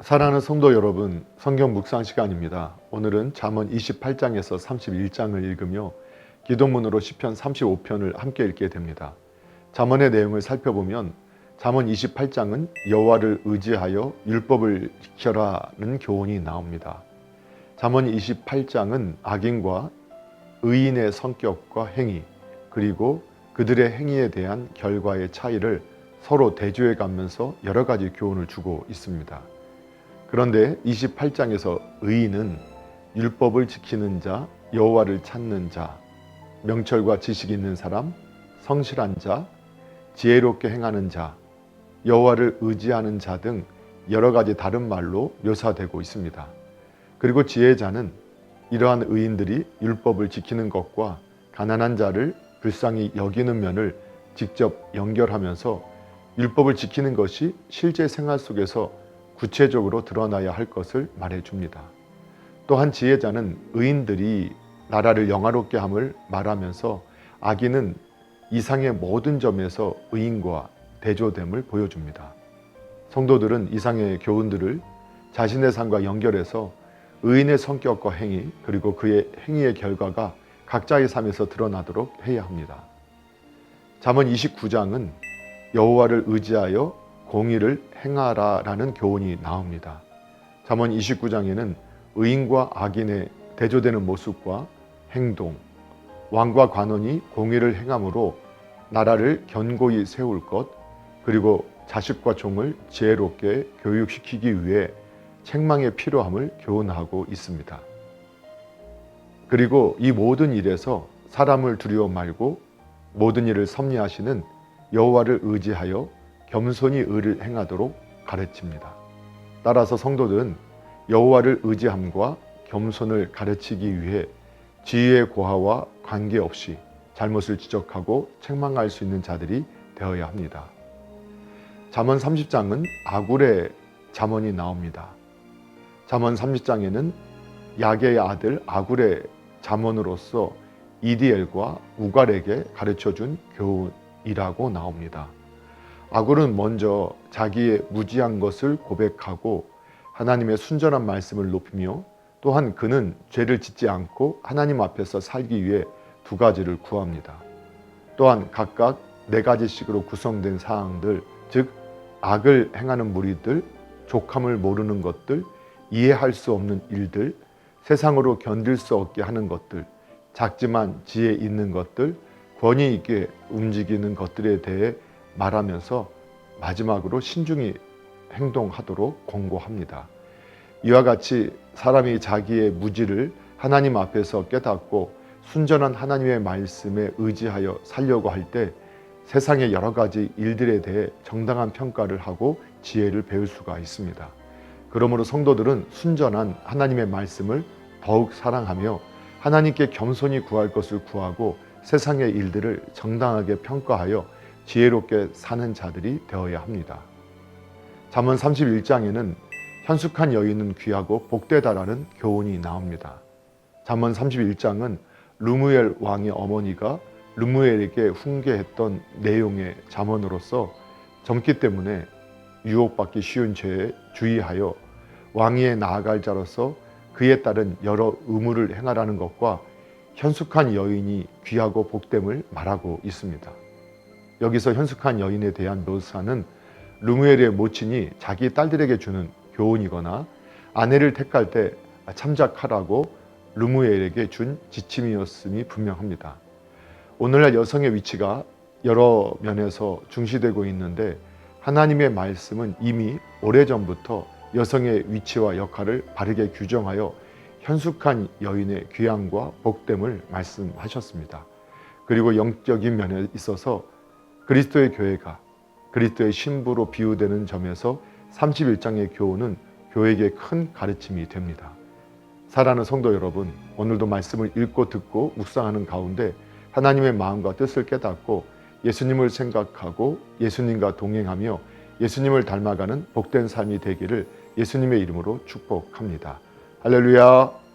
사랑하는 성도 여러분, 성경 묵상 시간입니다. 오늘은 잠언 28장에서 31장을 읽으며 기도문으로 시편 35편을 함께 읽게 됩니다. 잠언의 내용을 살펴보면 잠언 28장은 여호와를 의지하여 율법을 지켜라는 교훈이 나옵니다. 잠언 28장은 악인과 의인의 성격과 행위 그리고 그들의 행위에 대한 결과의 차이를 서로 대조해 가면서 여러 가지 교훈을 주고 있습니다. 그런데 28장에서 의인은 율법을 지키는 자, 여호와를 찾는 자, 명철과 지식 있는 사람, 성실한 자, 지혜롭게 행하는 자, 여호와를 의지하는 자 등 여러 가지 다른 말로 묘사되고 있습니다. 그리고 지혜자는 이러한 의인들이 율법을 지키는 것과 가난한 자를 불쌍히 여기는 면을 직접 연결하면서 율법을 지키는 것이 실제 생활 속에서 구체적으로 드러나야 할 것을 말해 줍니다. 또한 지혜자는 의인들이 나라를 영화롭게 함을 말하면서 악인은 이상의 모든 점에서 의인과 대조됨을 보여줍니다. 성도들은 이상의 교훈들을 자신의 삶과 연결해서 의인의 성격과 행위 그리고 그의 행위의 결과가 각자의 삶에서 드러나도록 해야 합니다. 잠언 29장은 여호와를 의지하여 공의를 행하라라는 교훈이 나옵니다. 잠언 29장에는 의인과 악인의 대조되는 모습과 행동, 왕과 관원이 공의를 행함으로 나라를 견고히 세울 것, 그리고 자식과 종을 지혜롭게 교육시키기 위해 책망의 필요함을 교훈하고 있습니다. 그리고 이 모든 일에서 사람을 두려워 말고 모든 일을 섭리하시는 여호와를 의지하여 겸손히 의를 행하도록 가르칩니다. 따라서 성도들은 여호와를 의지함과 겸손을 가르치기 위해 지혜의 고하와 관계없이 잘못을 지적하고 책망할 수 있는 자들이 되어야 합니다. 잠언 30장은 아굴의 잠언이 나옵니다. 잠언 30장에는 야게의 아들 아굴의 잠언으로서 이디엘과 우갈에게 가르쳐 준 교훈이라고 나옵니다. 아굴은 먼저 자기의 무지한 것을 고백하고 하나님의 순전한 말씀을 높이며 또한 그는 죄를 짓지 않고 하나님 앞에서 살기 위해 두 가지를 구합니다. 또한 각각 네 가지씩으로 구성된 사항들, 즉 악을 행하는 무리들, 족함을 모르는 것들, 이해할 수 없는 일들, 세상으로 견딜 수 없게 하는 것들, 작지만 지혜 있는 것들, 권위 있게 움직이는 것들에 대해 말하면서 마지막으로 신중히 행동하도록 권고합니다. 이와 같이 사람이 자기의 무지를 하나님 앞에서 깨닫고 순전한 하나님의 말씀에 의지하여 살려고 할 때 세상의 여러 가지 일들에 대해 정당한 평가를 하고 지혜를 배울 수가 있습니다. 그러므로 성도들은 순전한 하나님의 말씀을 더욱 사랑하며 하나님께 겸손히 구할 것을 구하고 세상의 일들을 정당하게 평가하여 지혜롭게 사는 자들이 되어야 합니다. 잠언 31장에는 현숙한 여인은 귀하고 복되다라는 교훈이 나옵니다. 잠언 31장은 루무엘 왕의 어머니가 루무엘에게 훈계했던 내용의 잠언으로서 젊기 때문에 유혹받기 쉬운 죄에 주의하여 왕위에 나아갈 자로서 그에 따른 여러 의무를 행하라는 것과 현숙한 여인이 귀하고 복됨을 말하고 있습니다. 여기서 현숙한 여인에 대한 묘사는 루무엘의 모친이 자기 딸들에게 주는 교훈이거나 아내를 택할 때 참작하라고 루무엘에게 준 지침이었음이 분명합니다. 오늘날 여성의 위치가 여러 면에서 중시되고 있는데 하나님의 말씀은 이미 오래전부터 여성의 위치와 역할을 바르게 규정하여 현숙한 여인의 귀함과 복됨을 말씀하셨습니다. 그리고 영적인 면에 있어서 그리스도의 교회가 그리스도의 신부로 비유되는 점에서 31장의 교훈은 교회에게 큰 가르침이 됩니다. 사랑하는 성도 여러분, 오늘도 말씀을 읽고 듣고 묵상하는 가운데 하나님의 마음과 뜻을 깨닫고 예수님을 생각하고 예수님과 동행하며 예수님을 닮아가는 복된 삶이 되기를 예수님의 이름으로 축복합니다. 할렐루야.